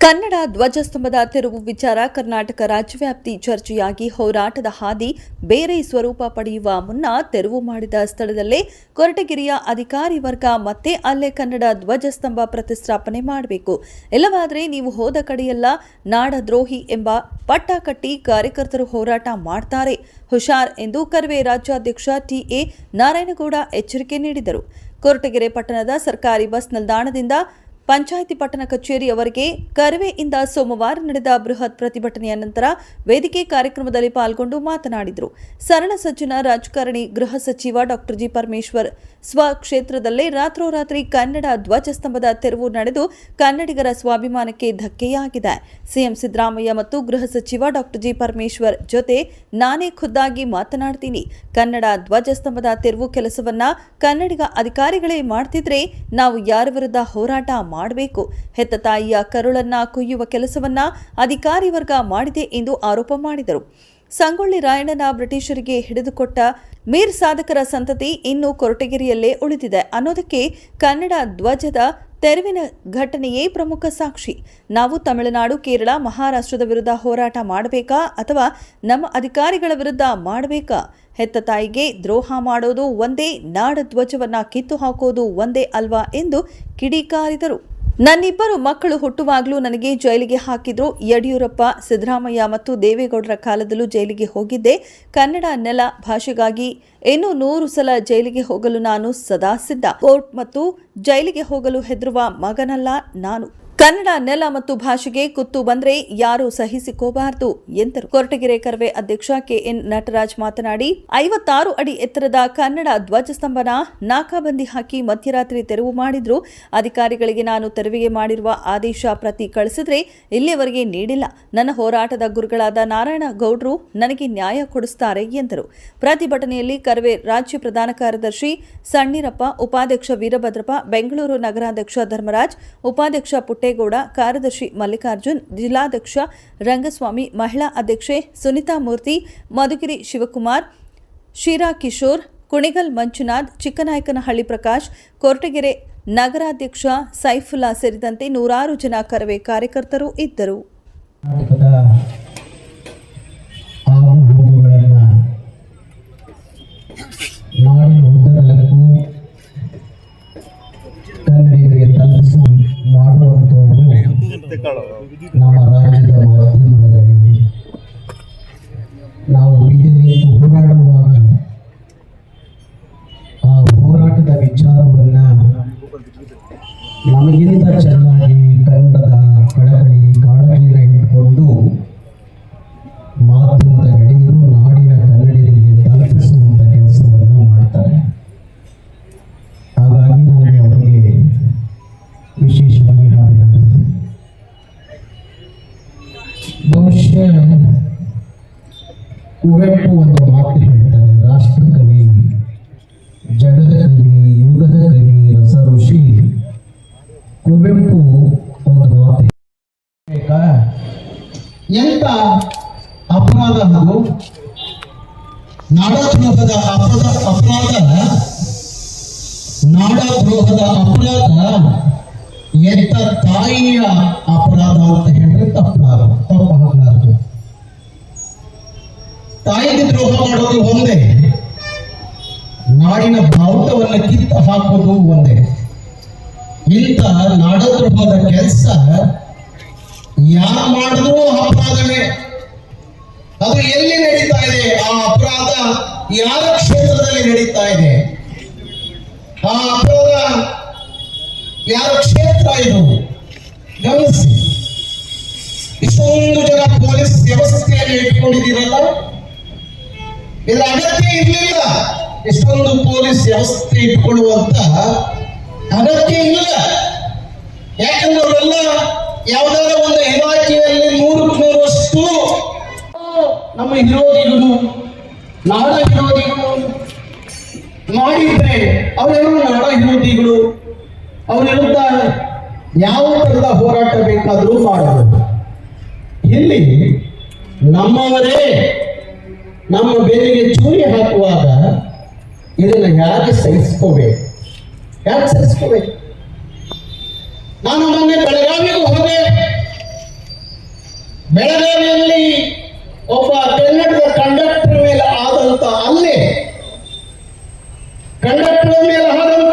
ಕನ್ನಡ ಧ್ವಜಸ್ತಂಭದ ತೆರವು ವಿಚಾರ ಕರ್ನಾಟಕ ರಾಜ್ಯವ್ಯಾಪ್ತಿ ಚರ್ಚೆಯಾಗಿ ಹೋರಾಟದ ಹಾದಿ ಬೇರೆ ಸ್ವರೂಪ ಪಡೆಯುವ ಮುನ್ನ ತೆರವು ಮಾಡಿದ ಸ್ಥಳದಲ್ಲೇ ಕೊರಟಗೆರೆಯ ಅಧಿಕಾರಿ ವರ್ಗ ಮತ್ತೆ ಅಲ್ಲೇ ಕನ್ನಡ ಧ್ವಜಸ್ತಂಭ ಪ್ರತಿಷ್ಠಾಪನೆ ಮಾಡಬೇಕು. ಇಲ್ಲವಾದರೆ ನೀವು ಹೋದ ಕಡೆಯೆಲ್ಲ ನಾಡದ್ರೋಹಿ ಎಂಬ ಪಟ್ಟ ಕಟ್ಟಿ ಕಾರ್ಯಕರ್ತರು ಹೋರಾಟ ಮಾಡ್ತಾರೆ. ಹುಷಾರ್ ಎಂದು ಕರ್ವೆ ರಾಜ್ಯಾಧ್ಯಕ್ಷ ಟಿಎ ನಾರಾಯಣಗೌಡ ಎಚ್ಚರಿಕೆ ನೀಡಿದರು. ಕೊರಟಗೆರೆ ಪಟ್ಟಣದ ಸರ್ಕಾರಿ ಬಸ್ ನಿಲ್ದಾಣದಿಂದ ಪಂಚಾಯಿತಿ ಪಟ್ಟಣ ಕಚೇರಿಯವರೆಗೆ ಕರವೆಯಿಂದ ಸೋಮವಾರ ನಡೆದ ಬೃಹತ್ ಪ್ರತಿಭಟನೆಯ ನಂತರ ವೇದಿಕೆ ಕಾರ್ಯಕ್ರಮದಲ್ಲಿ ಪಾಲ್ಗೊಂಡು ಮಾತನಾಡಿದರು. ಸರಳ ಸಜ್ಜನ ರಾಜಕಾರಣಿ ಗೃಹ ಸಚಿವ ಡಾಕ್ಟರ್ ಜಿ ಪರಮೇಶ್ವರ್ ಸ್ವಕ್ಷೇತ್ರದಲ್ಲೇ ರಾತ್ರೋರಾತ್ರಿ ಕನ್ನಡ ಧ್ವಜಸ್ತಂಭದ ತೆರವು ನಡೆದು ಕನ್ನಡಿಗರ ಸ್ವಾಭಿಮಾನಕ್ಕೆ ಧಕ್ಕೆಯಾಗಿದೆ. ಸಿಎಂ ಸಿದ್ದರಾಮಯ್ಯ ಮತ್ತು ಗೃಹ ಸಚಿವ ಡಾಕ್ಟರ್ ಜಿ ಪರಮೇಶ್ವರ್ ಜೊತೆ ನಾನೇ ಖುದ್ದಾಗಿ ಮಾತನಾಡ್ತೀನಿ. ಕನ್ನಡ ಧ್ವಜಸ್ತಂಭದ ತೆರವು ಕೆಲಸವನ್ನ ಕನ್ನಡಿಗ ಅಧಿಕಾರಿಗಳೇ ಮಾಡ್ತಿದ್ರೆ ನಾವು ಯಾರ ವಿರುದ್ಧ ಹೋರಾಟ ಮಾಡಬೇಕು. ಹೆತ್ತ ತಾಯಿಯ ಕರುಳನ್ನ ಕುಯ್ಯುವ ಕೆಲಸವನ್ನ ಅಧಿಕಾರಿ ವರ್ಗ ಮಾಡಿದೆ ಎಂದು ಆರೋಪ ಮಾಡಿದರು. ಸಂಗೊಳ್ಳಿ ರಾಯಣ್ಣನ ಬ್ರಿಟಿಷರಿಗೆ ಹಿಡಿದುಕೊಟ್ಟ ಮೀರ್ ಸಾಧಕರ ಸಂತತಿ ಇನ್ನೂ ಕೊರಟಗೆರೆಯಲ್ಲೇ ಉಳಿದಿದೆ ಅನ್ನೋದಕ್ಕೆ ಕನ್ನಡ ಧ್ವಜದ ತೆರವಿನ ಘಟನೆಯೇ ಪ್ರಮುಖ ಸಾಕ್ಷಿ. ನಾವು ತಮಿಳುನಾಡು, ಕೇರಳ, ಮಹಾರಾಷ್ಟ್ರದ ವಿರುದ್ಧ ಹೋರಾಟ ಮಾಡಬೇಕಾ ಅಥವಾ ನಮ್ಮ ಅಧಿಕಾರಿಗಳ ವಿರುದ್ಧ ಮಾಡಬೇಕಾ? ಹೆತ್ತ ತಾಯಿಗೆ ದ್ರೋಹ ಮಾಡೋದು ಒಂದೇ ನಾಡ ಧ್ವಜವನ್ನು ಕಿತ್ತು ಹಾಕೋದು ಒಂದೇ ಅಲ್ವಾ ಎಂದು ಕಿಡಿಕಾರಿದರು. ನನ್ನಿಬ್ಬರು ಮಕ್ಕಳು ಹುಟ್ಟುವಾಗಲೂ ನನಗೆ ಜೈಲಿಗೆ ಹಾಕಿದ್ರು. ಯಡಿಯೂರಪ್ಪ, ಸಿದ್ದರಾಮಯ್ಯ ಮತ್ತು ದೇವೇಗೌಡರ ಕಾಲದಲ್ಲೂ ಜೈಲಿಗೆ ಹೋಗಿದ್ದೆ. ಕನ್ನಡ ನೆಲ ಭಾಷೆಗಾಗಿ ಇನ್ನು ನೂರು ಸಲ ಜೈಲಿಗೆ ಹೋಗಲು ನಾನು ಸದಾ ಸಿದ್ಧ. ಕೋರ್ಟ್ ಮತ್ತು ಜೈಲಿಗೆ ಹೋಗಲು ಹೆದರುವ ಮಗನಲ್ಲ ನಾನು. ಕನ್ನಡ, ನೆಲ ಮತ್ತು ಭಾಷೆಗೆ ಕುತ್ತು ಬಂದ್ರೆ ಯಾರು ಸಹಿಸಿಕೋಬಾರದು ಎಂದರು. ಕೊರಟಗೆರೆ ಕರವೆ ಅಧ್ಯಕ್ಷ ಕೆಎನ್ ನಟರಾಜ್ ಮಾತನಾಡಿ, ಐವತ್ತಾರು ಅಡಿ ಎತ್ತರದ ಕನ್ನಡ ಧ್ವಜಸ್ತಂಭನ ನಾಕಾಬಂದಿ ಹಾಕಿ ಮಧ್ಯರಾತ್ರಿ ತೆರವು ಮಾಡಿದ್ರು. ಅಧಿಕಾರಿಗಳಿಗೆ ನಾನು ತೆರವಿಗೆ ಮಾಡಿರುವ ಆದೇಶ ಪ್ರತಿ ಕಳಿಸಿದ್ರೆ ಇಲ್ಲಿಯವರೆಗೆ ನೀಡಿಲ್ಲ. ನನ್ನ ಹೋರಾಟದ ಗುರುಗಳಾದ ನಾರಾಯಣ ಗೌಡ್ರು ನನಗೆ ನ್ಯಾಯ ಕೊಡಿಸ್ತಾರೆ ಎಂದರು. ಪ್ರತಿಭಟನೆಯಲ್ಲಿ ಕರವೆ ರಾಜ್ಯ ಪ್ರಧಾನ ಕಾರ್ಯದರ್ಶಿ ಸಣ್ಣೀರಪ್ಪ, ಉಪಾಧ್ಯಕ್ಷ ವೀರಭದ್ರಪ್ಪ, ಬೆಂಗಳೂರು ನಗರಾಧ್ಯಕ್ಷ ಧರ್ಮರಾಜ್, ಉಪಾಧ್ಯಕ್ಷ ಪುಟ್ಟೇಗೌಡ ಕಾರ್ಯದರ್ಶಿ ಮಲ್ಲಿಕಾರ್ಜುನ್, ಜಿಲ್ಲಾಧ್ಯಕ್ಷ ರಂಗಸ್ವಾಮಿ, ಮಹಿಳಾ ಅಧ್ಯಕ್ಷೆ ಸುನಿತಾ ಮೂರ್ತಿ, ಮಧುಗಿರಿ ಶಿವಕುಮಾರ್, ಶಿರಾ ಕಿಶೋರ್, ಕುಣಿಗಲ್ ಮಂಜುನಾಥ್, ಚಿಕ್ಕನಾಯಕನಹಳ್ಳಿ ಪ್ರಕಾಶ್, ಕೊರಟಗೆರೆ ನಗರಾಧ್ಯಕ್ಷ ಸೈಫುಲ್ಲಾ ಸೇರಿದಂತೆ ನೂರಾರು ಜನ ಕರವೇ ಕಾರ್ಯಕರ್ತರು ಇದ್ದರು. ನಮ್ಮ ರಾಜ್ಯದ ಮಾಧ್ಯಮಗಳಲ್ಲಿ ನಾವು ಬೀದಿ ನಿಂತು ಹೋರಾಡುವಾಗ ಆ ಹೋರಾಟದ ವಿಚಾರವನ್ನ ನಮಗಿಂತ ಕುವೆಂಪು ಒಂದು ಮಾತು ಹೇಳ್ತಾರೆ ರಾಷ್ಟ್ರಕವಿ ಜಗದ ಕವಿ, ಯುಗದ ಕವಿ, ರಸ ಋಷಿ. ಕುವೆಂಪು ಒಂದು ಮಾತು? ಎಂತ ಅಪರಾಧ ಅದು? ನಾಡದ್ರೋಹದ ಅಪರಾಧ ಅಪರಾಧ? ನಾಡದ್ರೋಹದ ಅಪರಾಧ? ಎಂತ ತಾಯಿಯ ಅಪರಾಧ ಅಂತ ಹೇಳಿದ್ರೆ ತಪ್ಪಾಗ ತಪ್ಪಾಗಲಾರದು ದ್ರೋಹ ಮಾಡೋದು ಒಂದೇ. ನಾಡಿನ ಬಾವುಟವನ್ನ ಕಿತ್ತ ಹಾಕೋದು ಒಂದೇ. ಇಂಥ ನಾಡದ್ರೋಹದ ಕೆಲಸ ಯಾ ಮಾಡಿದ್ರೂ ಅಪರಾಧವೇ ಅದು ಎಲ್ಲಿ ನಡೀತಾ ಇದೆ? ಆ ಅಪರಾಧ ಯಾರ ಕ್ಷೇತ್ರದಲ್ಲಿ ನಡೀತಾ ಇದೆ? ಆ ಅಪರಾಧ ಯಾರ ಕ್ಷೇತ್ರ ಇದು? ಗಮನಿಸಿ. ಇಷ್ಟೊಂದು ಜನ ಪೊಲೀಸ್ ವ್ಯವಸ್ಥೆಯನ್ನು ಇಟ್ಕೊಂಡಿದ್ದೀರಲ್ಲ? ಇದರ ಅಗತ್ಯ ಇರಲಿಲ್ಲ. ಇಷ್ಟೊಂದು ಪೊಲೀಸ್ ವ್ಯವಸ್ಥೆ ಇಟ್ಕೊಳ್ಳುವಂತ ಅಗತ್ಯ ಇಲ್ಲ ಯಾಕಂದ್ರೆ ಅವರೆಲ್ಲ ಯಾವ್ದಾರ ಒಂದು ಇಲಾಖೆಯಲ್ಲಿ ನೂರಕ್ಕೆ ನೂರಷ್ಟು ನಮ್ಮ ವಿರೋಧಿಗಳು, ನಾಡ ವಿರೋಧಿಗಳು ಮಾಡಿದ್ರೆ ಅವರೆಲ್ಲ ನಾಡ ವಿರೋಧಿಗಳು ಅವ್ರ ವಿರುದ್ಧ ಯಾವ ತರದ ಹೋರಾಟ ಬೇಕಾದರೂ ಮಾಡಬಹುದು. ಇಲ್ಲಿ ನಮ್ಮವರೇ ನಮ್ಮ ಬೆನ್ನಿಗೆ ಚೂರಿ ಹಾಕುವಾಗ ಇದನ್ನ ಯಾಕೆ ಸಹಿಸ್ಕೋಬೇಕು? ಯಾಕೆ ಸಹಿಸ್ಕೋಬೇಕು? ನಾನು ಮೊನ್ನೆ ಬೆಳಗಾವಿಗೆ ಹೋದೆ. ಬೆಳಗಾವಿಯಲ್ಲಿ ಒಬ್ಬ ಕನ್ನಡದ ಕಂಡಕ್ಟರ್ ಮೇಲೆ ಆದಂತ ಅಲ್ಲೇ ಕಂಡಕ್ಟರ್ ಮೇಲೆ ಆದಂತ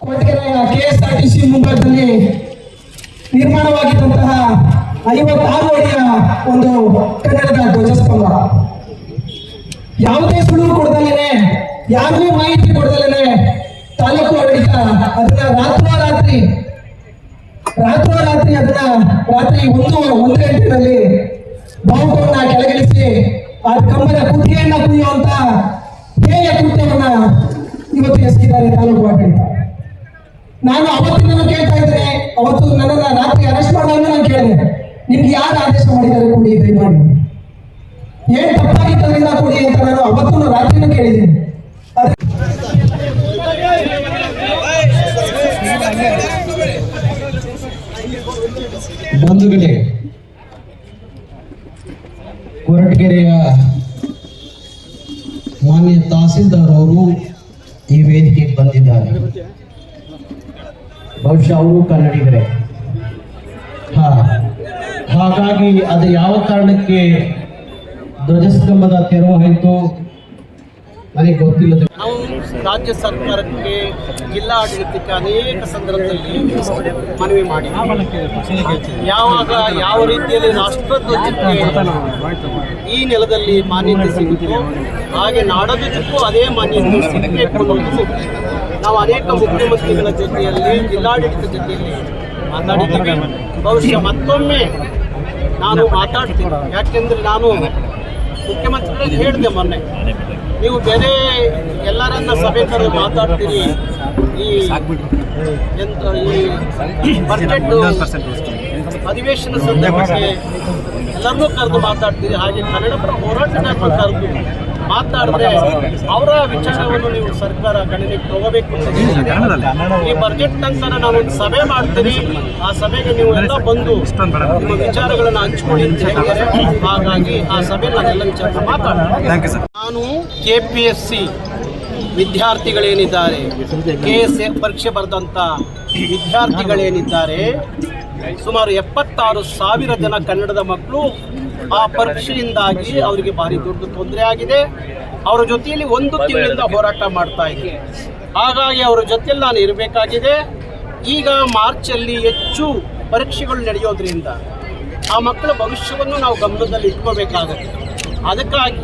ಟಿ ಸಿ ಮುಂಭಾಗದಲ್ಲಿ ನಿರ್ಮಾಣವಾಗಿದ್ದಂತಹ ಐವತ್ತಾರು ಅಡಿಯ ಒಂದು ಕನ್ನಡದ ಧ್ವಜಸ್ತಂಭ ಯಾವುದೇ ಸುಳಿವು ಕೊಡದಲೇನೆ ಯಾರಿಗೂ ಮಾಹಿತಿ ಕೊಡದಲ್ಲೇ ತಾಲೂಕು ಆಡಳಿತ, ಅದನ್ನ ರಾತ್ರೋರಾತ್ರಿ ರಾತ್ರೋರಾತ್ರಿ ಅದನ್ನ ರಾತ್ರಿ ಒಂದು ಒಂದು ಗಂಟೆಯಲ್ಲಿ ಬಾವುಟವನ್ನ ಕೆಳಗಿಳಿಸಿ ಆ ಕಂಬದ ಕುತ್ತಿಗೆಯನ್ನ ಕುಯ್ಯುವಂತ ಹೇಯ ಕೃತ್ಯವನ್ನ ಇವತ್ತು ಎಸಗಿದ್ದಾರೆ ತಾಲೂಕು ಆಡಳಿತ. ನಾನು ಅವತ್ತಿನ ಕೇಳ್ತಾ ಇದ್ದೇನೆ, ಅವತ್ತು ನನ್ನನ್ನ ರಾತ್ರಿ ಅರೆಸ್ಟ್ ಮಾಡೋದನ್ನ ನಾನು ಕೇಳಿದೆ. ನಿಮ್ಗೆ ಯಾರು ಆದೇಶ ಮಾಡಿದ್ದಾರೆ ಕೊಡಿ, ದಯಮಾಡಿ. ಏನ್ ತಪ್ಪಾಗಿದ್ದರಿಂದ ಕೊಡಿ ಅಂತ ನಾನು ಅವತ್ತು ರಾತ್ರಿನೂ ಕೇಳಿದ್ದೀನಿ. ಬಂಧುಗಳೇ, ಕೊರಟಗೆರೆಯ ಮಾನ್ಯ ತಹಸೀಲ್ದಾರ್ ಅವರು ಈ ವೇದಿಕೆಗೆ ಬಂದಿದ್ದಾರೆ. ಬಹುಶಃ ಅವರು ಕನ್ನಡಿಗರೇ. ಹಾ, ಹಾಗಾಗಿ ಅದು ಯಾವ ಕಾರಣಕ್ಕೆ ಧ್ವಜಸ್ತಂಭದ ತೆರವು ಆಯಿತು ನನಗೆ ಗೊತ್ತಿಲ್ಲ. ನಾವು ರಾಜ್ಯ ಸರ್ಕಾರಕ್ಕೆ ಜಿಲ್ಲಾಡಳಿತಕ್ಕೆ ಅನೇಕ ಸಂದರ್ಭದಲ್ಲಿ ಮನವಿ ಮಾಡಿ ಯಾವಾಗ ಯಾವ ರೀತಿಯಲ್ಲಿ ರಾಷ್ಟ್ರಧ್ವಜಕ್ಕೆ ಈ ನೆಲದಲ್ಲಿ ಮಾನ್ಯತೆ ಸಿಗುತ್ತೋ ಹಾಗೆ ನಾಡಧ್ವಜಕ್ಕೂ ಅದೇ ಮಾನ್ಯತೆ ಸಿಗಬೇಕು ಅನ್ನೋದು ನಾವು ಅನೇಕ ಮುಖ್ಯಮಂತ್ರಿಗಳ ಜೊತೆಯಲ್ಲಿ, ಜಿಲ್ಲಾಡಳಿತ ಜೊತೆಯಲ್ಲಿ ಮಾತಾಡಿದ್ದೇವೆ. ಬಹುಶಃ ಮತ್ತೊಮ್ಮೆ ನಾನು ಮಾತಾಡ್ತೀನಿ. ಯಾಕೆಂದ್ರೆ ನಾನು ಮುಖ್ಯಮಂತ್ರಿಗಳಿಗೆ ಹೇಳಿದೆ ಮೊನ್ನೆ. ನೀವು ಬೇರೆ ಎಲ್ಲರನ್ನ ಸಭೆ ಕರೆದು ಮಾತಾಡ್ತೀರಿ. ಈ ಎಂತ ಈ ಅಧಿವೇಶನ ಸಂದರ್ಭಕ್ಕೆ ಎಲ್ಲರನ್ನೂ ಕರೆದು ಮಾತಾಡ್ತೀರಿ. ಹಾಗೆ ಕನ್ನಡ ಪರ ಹೋರಾಟಗಾರರು ಕರೆದು? ಮಾತಾಡಿದ್ರೆ ಅವರ ವಿಚಾರವನ್ನು ನೀವು ಸರ್ಕಾರ ಗಣನೆಗೆ ತಗೋಬೇಕು. ಈ ಬಜೆಟ್ ನಂತರ ನಾನು ಒಂದು ಸಭೆ ಮಾಡ್ತೀನಿ ಆ ಸಭೆಗೆ ನೀವು ಎಲ್ಲ ಬಂದು ನಿಮ್ಮ ವಿಚಾರಗಳನ್ನು ಹಂಚ್ಕೊಳ್ಳಿ ಅಂತ ಹೇಳಿದ್ದಾರೆ. ಹಾಗಾಗಿ ಆ ಸಭೆ ನಾನೆಲ್ಲ ವಿಚಾರ ಮಾತಾಡ್ತೀನಿ. ನಾನು ಕೆ ಪಿ ಎಸ್ ಸಿ ವಿದ್ಯಾರ್ಥಿಗಳೇನಿದ್ದಾರೆ ಕೆ ಎಸ್ ಎ ಪರೀಕ್ಷೆ ಬರೆದಂಥ ವಿದ್ಯಾರ್ಥಿಗಳೇನಿದ್ದಾರೆ ಸುಮಾರು ಎಪ್ಪತ್ತಾರು ಸಾವಿರ ಜನ ಕನ್ನಡದ ಮಕ್ಕಳು ಆ ಪರೀಕ್ಷೆಯಿಂದಾಗಿ ಅವರಿಗೆ ಭಾರಿ ದೊಡ್ಡ ತೊಂದರೆ ಆಗಿದೆ. ಅವರ ಜೊತೆಯಲ್ಲಿ ಒಂದು ತಿಂಗಳಿಂದ ಹೋರಾಟ ಮಾಡ್ತಾ ಇದ್ದೀನಿ ಹಾಗಾಗಿ ಅವರ ಜೊತೆಯಲ್ಲಿ ನಾನು ಇರಬೇಕಾಗಿದೆ. ಈಗ ಮಾರ್ಚಲ್ಲಿ ಹೆಚ್ಚು ಪರೀಕ್ಷೆಗಳು ನಡೆಯೋದ್ರಿಂದ ಆ ಮಕ್ಕಳ ಭವಿಷ್ಯವನ್ನು ನಾವು ಗಮನದಲ್ಲಿ ಇಟ್ಕೋಬೇಕಾಗುತ್ತೆ ಅದಕ್ಕಾಗಿ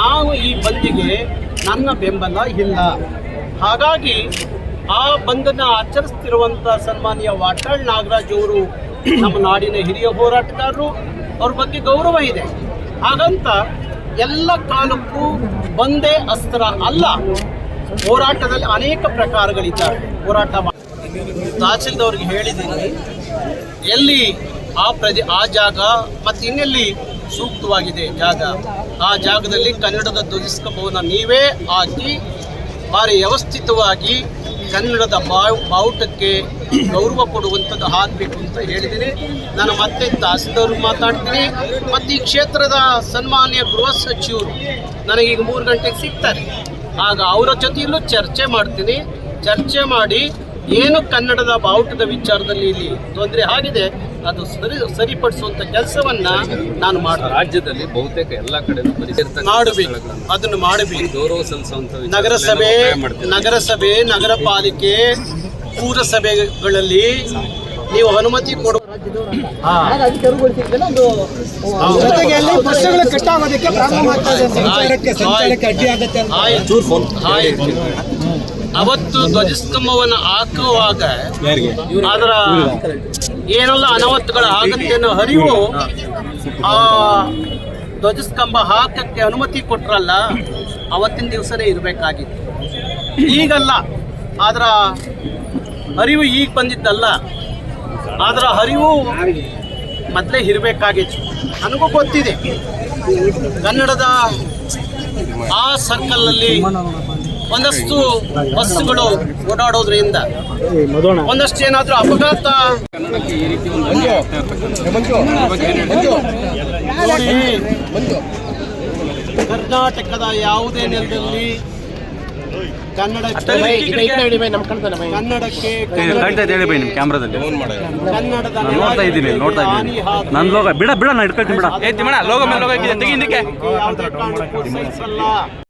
ನಾವು ಈ ಬಂದಿಗೆ ನನ್ನ ಬೆಂಬಲ ಇಲ್ಲ. ಹಾಗಾಗಿ ಆ ಬಂದನ್ನ ಆಚರಿಸ್ತಿರುವಂಥ ಸನ್ಮಾನ್ಯ ವಾಟಾಳ್ ನಾಗರಾಜ್ ಅವರು ನಮ್ಮ ನಾಡಿನ ಹಿರಿಯ ಹೋರಾಟಗಾರರು ಅವ್ರ ಬಗ್ಗೆ ಗೌರವ ಇದೆ. ಹಾಗಂತ ಎಲ್ಲ ಕಾಲಕ್ಕೂ ಒಂದೇ ಅಸ್ತ್ರ ಅಲ್ಲ. ಹೋರಾಟದಲ್ಲಿ ಅನೇಕ ಪ್ರಕಾರಗಳಿದ್ದಾವೆ ಹೋರಾಟ ತಹಸೀಲ್ದವ್ರಿಗೆ ಹೇಳಿದ್ದೀನಿ, ಎಲ್ಲಿ ಆ ಪ್ರಜೆ, ಆ ಜಾಗ ಮತ್ತು ಇನ್ನೆಲ್ಲಿ ಸೂಕ್ತವಾಗಿದೆ ಜಾಗ, ಆ ಜಾಗದಲ್ಲಿ ಕನ್ನಡದ ಧ್ವಜಿಸ್ಕಭವನ ನೀವೇ ಹಾಕಿ, ಭಾರಿ ವ್ಯವಸ್ಥಿತವಾಗಿ ಕನ್ನಡದ ಬಾವು ಬಾವುಟಕ್ಕೆ ಗೌರವ ಕೊಡುವಂಥದ್ದು ಆಗಬೇಕು ಅಂತ ಹೇಳಿದ್ದೀನಿ. ನಾನು ಮತ್ತೆ ತಹಸೀಲ್ದವ್ರು ಮಾತಾಡ್ತೀನಿ. ಮತ್ತು ಈ ಕ್ಷೇತ್ರದ ಸನ್ಮಾನ್ಯ ಗೃಹ ಸಚಿವರು ನನಗೀಗ ಮೂರು ಗಂಟೆಗೆ ಸಿಗ್ತಾರೆ. ಆಗ ಅವರ ಜೊತೆಯಲ್ಲೂ ಚರ್ಚೆ ಮಾಡ್ತೀನಿ. ಚರ್ಚೆ ಮಾಡಿ ಏನು ಕನ್ನಡದ ಬಾವುಟದ ವಿಚಾರದಲ್ಲಿ ಇಲ್ಲಿ ತೊಂದರೆ ಆಗಿದೆ ಅದು ಸರಿ ಸರಿಪಡಿಸುವಂತ ಕೆಲಸವನ್ನ ನಾನು ಮಾಡ್ತೀನಿ ರಾಜ್ಯದಲ್ಲಿ ಬಹುತೇಕ ಎಲ್ಲ ಕಡೆ ಮಾಡಬೇಕು ಅದನ್ನು ಮಾಡಬೇಕು ಗೌರವ ಸಲ್ಲಿಸುವಂತ ನಗರಸಭೆ. ನಗರಸಭೆ ನಗರ ಪಾಲಿಕೆ ಪುರಸಭೆಗಳಲ್ಲಿ ನೀವು ಅನುಮತಿ ಕೊಡುವ ಹಾ. ಹೌದು. ಆಯ್ತು. ಆಯ್ತು. ಅವತ್ತು ಧ್ವಜಸ್ತಂಭವನ್ನು ಹಾಕುವಾಗ ಅದರ ಏನೆಲ್ಲ ಅನಾಹುತಗಳು ಆಗುತ್ತೆ ಅನ್ನೋ ಹರಿವು ಆ ಧ್ವಜಸ್ತಂಭ ಹಾಕಕ್ಕೆ ಅನುಮತಿ ಕೊಟ್ರಲ್ಲ ಅವತ್ತಿನ ದಿವಸನೇ ಇರಬೇಕಾಗಿತ್ತು. ಈಗಲ್ಲ ಅದರ ಅರಿವು ಈಗ ಬಂದಿದ್ದಲ್ಲ ಅದರ ಅರಿವು ಮೊದಲೇ ಇರಬೇಕಾಗಿತ್ತು. ನನಗೂ ಗೊತ್ತಿದೆ. ಕನ್ನಡದ ಆ ಸರ್ಕಲ್ನಲ್ಲಿ ಒಂದಷ್ಟು ಬಸ್ಸುಗಳು ಓಡಾಡೋದ್ರಿಂದ ಒಂದಷ್ಟು ಏನಾದರೂ ಅಪಘಾತ. ನೋಡಿ ಕರ್ನಾಟಕದ ಯಾವುದೇ ನೆಲದಲ್ಲಿ ಕನ್ನಡಕ್ಕೆ ನೋಡ್ತಾ ಇದ್ದೀನಿ ನೋಡ್ತಾ ಇದ್ದೀನಿ. ನನ್ನ ಲೋಗ ಬಿಡ ಬಿಡ ನಾನು ಇಟ್ಕೊಳ್ತೀನಿ ಬಿಡ. ಕಾರಣಕ್ಕೂ ಸಹಿಸಲ್ಲ.